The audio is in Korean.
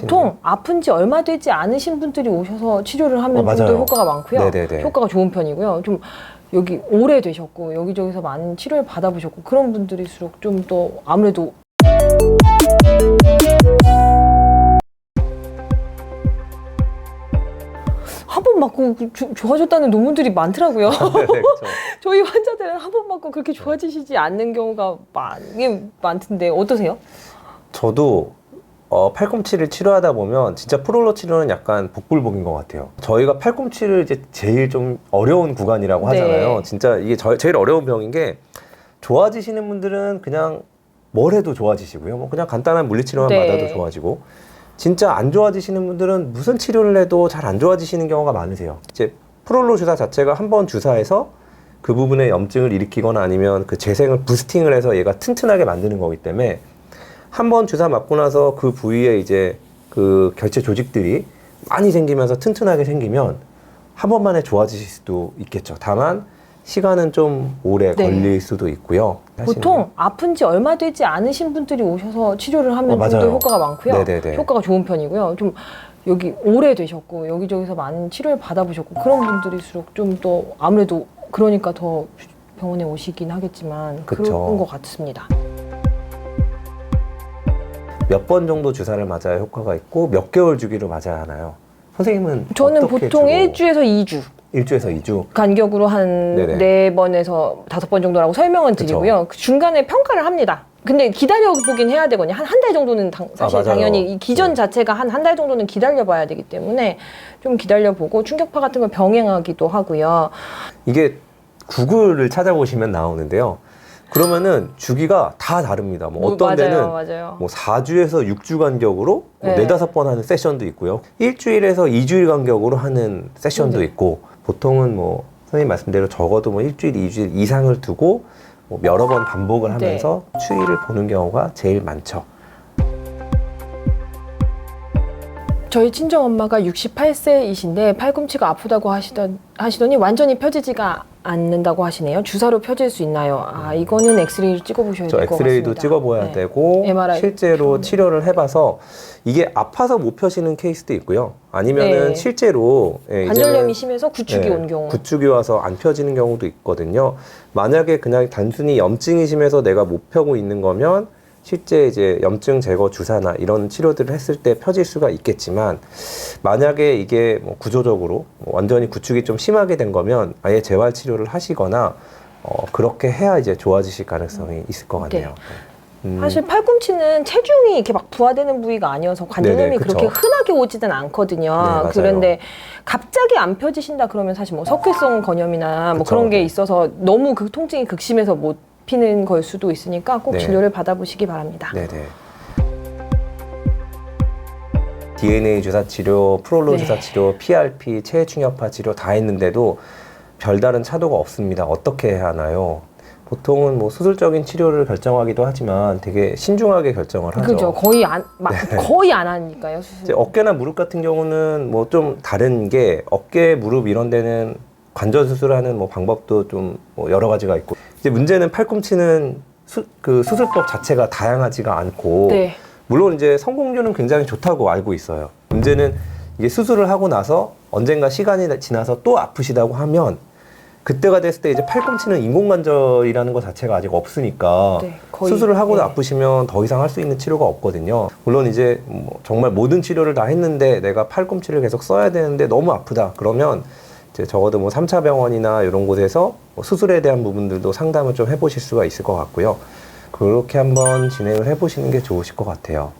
보통 아픈 지 얼마 되지 않으신 분들이 오셔서 치료를 하면 어, 좀 더 맞아요. 효과가 많고요. 네네네. 효과가 좋은 편이고요. 좀 여기 오래 되셨고 여기저기서 많은 치료를 받아보셨고 그런 분들일수록 좀 더 아무래도 한 번 맞고 조- 좋아졌다는 논문들이 많더라고요. 네, 그렇죠. 저희 환자들은 한 번 맞고 그렇게 좋아지시지 않는 경우가 많, 많던데 어떠세요? 저도 어, 팔꿈치를 치료하다 보면 진짜 프롤로 치료는 약간 복불복인 것 같아요. 저희가 팔꿈치를 이제 제일 좀 어려운 구간이라고 네. 하잖아요. 진짜 이게 저, 제일 어려운 병인 게 좋아지시는 분들은 그냥 뭘 해도 좋아지시고요. 뭐 그냥 간단한 물리치료만 네. 받아도 좋아지고 진짜 안 좋아지시는 분들은 무슨 치료를 해도 잘 안 좋아지시는 경우가 많으세요. 이제 프롤로 주사 자체가 한 번 주사해서 그 부분에 염증을 일으키거나 아니면 그 재생을 부스팅을 해서 얘가 튼튼하게 만드는 거기 때문에 한 번 주사 맞고 나서 그 부위에 이제 그 결체 조직들이 많이 생기면서 튼튼하게 생기면 한 번만에 좋아지실 수도 있겠죠. 다만 시간은 좀 오래 네. 걸릴 수도 있고요. 보통 아픈 지 얼마 되지 않으신 분들이 오셔서 치료를 하면 어, 좀더 맞아요. 효과가 많고요. 네네네. 효과가 좋은 편이고요. 좀 여기 오래 되셨고 여기저기서 많은 치료를 받아보셨고 그런 분들일수록 좀 더 아무래도 그러니까 더 병원에 오시긴 하겠지만 그쵸. 그런 것 같습니다. 몇 번 정도 주사를 맞아야 효과가 있고 몇 개월 주기로 맞아야 하나요? 선생님은 저는 어떻게 보통 주로? 1주에서 2주 일주에서 2주. 간격으로 한 네네. 네 번에서 다섯 번 정도라고 설명은 그쵸. 드리고요. 그 중간에 평가를 합니다. 근데 기다려 보긴 해야 되거든요. 한 한 달 정도는 당- 사실 아, 맞아요. 당연히 이 기전 네. 자체가 한 한 달 정도는 기다려 봐야 되기 때문에 좀 기다려 보고 충격파 같은 걸 병행하기도 하고요. 이게 구글을 찾아보시면 나오는데요. 그러면은 주기가 다 다릅니다. 뭐 어떤 맞아요, 데는 맞아요. 뭐 4주에서 6주 간격으로 뭐 네. 4, 5번 하는 세션도 있고요. 일주일에서 2주일 간격으로 하는 세션도 네. 있고 보통은 뭐 선생님 말씀대로 적어도 뭐 일주일, 2주일 이상을 두고 뭐 여러 번 반복을 네. 하면서 추이를 보는 경우가 제일 많죠. 저희 친정 엄마가 68세이신데 팔꿈치가 아프다고 하시던 하시더니 완전히 펴지지가 않는다고 하시네요. 주사로 펴질 수 있나요? 아 이거는 엑스레이를 찍어보셔야 저 될 것 같습니다. 엑스레이도 찍어봐야 네. 되고 MRI 실제로. 치료를 해봐서 이게 아파서 못 펴시는 케이스도 있고요. 아니면은 네. 실제로 예, 관절염이 이제는- 심해서 구축이 네, 온 경우. 구축이 와서 안 펴지는 경우도 있거든요. 만약에 그냥 단순히 염증이 심해서 내가 못 펴고 있는 거면 실제 이제 염증 제거 주사나 이런 치료들을 했을 때 펴질 수가 있겠지만 만약에 이게 뭐 구조적으로 뭐 완전히 구축이 좀 심하게 된 거면 아예 재활 치료를 하시거나 어, 그렇게 해야 이제 좋아지실 가능성이 있을 것. 같네요. 음, 사실 팔꿈치는 체중이 이렇게 막 부하되는 부위가 아니어서 관절염이. 그렇게 흔하게 오지는 않거든요. 네. 그런데 갑자기 안 펴지신다 그러면 사실 뭐 석회성 건염이나 뭐 그쵸. 그런 게 있어서 너무 그 통증이 극심해서 못 피는 걸 수도 있으니까 꼭 네. 진료를 받아보시기 바랍니다. 네네. DNA 주사 치료, 프롤로 네. 주사 치료, PRP, 체중엽파 치료 다 했는데도 별다른 차도가 없습니다. 어떻게 해야 하나요? 보통은 뭐 수술적인 치료를 결정하기도 하지만 되게 신중하게 결정을 하죠. 그죠. 거의 안, 막 거의 안 하니까요, 수술. 이제 어깨나 무릎 같은 경우는 뭐 좀 다른 게 어깨, 무릎 이런 데는 관절 수술하는 뭐 방법도 좀뭐 여러 가지가 있고 이제 문제는 팔꿈치는 수, 그 수술법 자체가 다양하지가 않고 네. 물론 이제 성공률은 굉장히 좋다고 알고 있어요. 문제는 이게 수술을 하고 나서 언젠가 시간이 지나서 또 아프시다고 하면 그때가 됐을 때 이제 팔꿈치는 인공관절이라는 것 자체가 아직 없으니까 네, 거의, 수술을 하고 네. 아프시면 더 이상 할 수 있는 치료가 없거든요. 물론 이제 뭐 정말 모든 치료를 다 했는데 내가 팔꿈치를 계속 써야 되는데 너무 아프다. 그러면 이제 적어도 뭐 3차 병원이나 이런 곳에서 뭐 수술에 대한 부분들도 상담을 좀 해보실 수가 있을 것 같고요. 그렇게 한번 진행을 해보시는 게 좋으실 것 같아요.